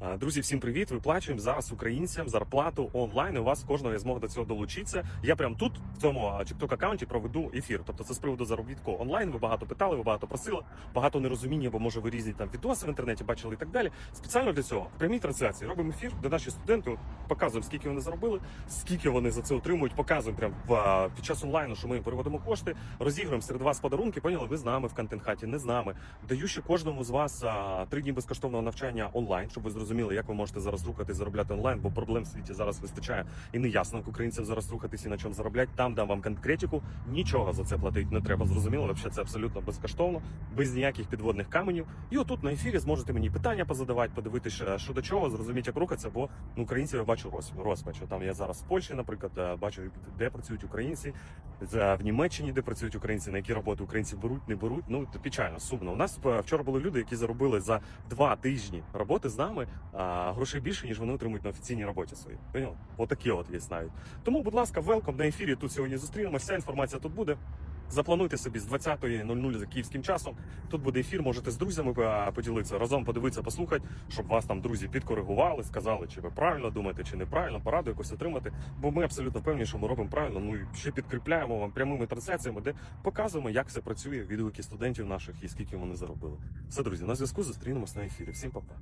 Друзі, всім привіт! Виплачуємо зараз українцям зарплату онлайн. і У вас кожного є змога до цього долучитися. Я прямо тут, в цьому TikTok аккаунті проведу ефір. Тобто це з приводу заробітку онлайн. Ви багато питали, ви багато просили, багато нерозуміння, бо може ви різні там відоси в інтернеті бачили і так далі. Спеціально для цього в прямій трансляції робимо ефір, де наші студенти показуємо, скільки вони заробили, скільки вони за це отримують. Показуємо прямо в, під час онлайну, що ми їм переводимо кошти, розігруємо серед вас подарунки. Поняли, ви з нами в контент хаті, не з нами. Даю ще кожному з вас три дні безкоштовного навчання онлайн, щоб ви зрозуміли, як ви можете зараз рухати заробляти онлайн, бо проблем в світі зараз вистачає і не ясно, як українцям зараз рухатися і на чому заробляти. Там дам вам конкретику. Нічого за це платити не треба. Зрозуміло, взагалі це абсолютно безкоштовно, без ніяких підводних каменів. І отут на ефірі зможете мені питання позадавати, подивитися, що до чого, зрозуміти, як рухатися, бо ну, українців я бачу роз- розпач. Там я зараз в Польщі, наприклад, е, бачу, де працюють українці, з- в Німеччині, де працюють українці, на які роботи українці беруть, не беруть. Ну печально, сумно. У нас е, вчора були люди, які заробили за два тижні роботи з нами а, грошей більше, ніж вони отримують на офіційній роботі своїй. Поняв? Отакі от є навіть. Тому, будь ласка, велком на ефірі. Тут сьогодні зустрінемося. Вся інформація тут буде. Заплануйте собі з 20.00 за київським часом. Тут буде ефір, можете з друзями е, поділитися, разом подивитися, послухати, щоб вас там друзі підкоригували, сказали, чи ви правильно думаєте, чи неправильно, пораду якось отримати. Бо ми абсолютно певні, що ми робимо правильно. Ну і ще підкріпляємо вам прямими трансляціями, де показуємо, як все працює, відгуки студентів наших і скільки вони заробили. Все, друзі, на зв'язку зустрінемось на ефірі. Всім па-па.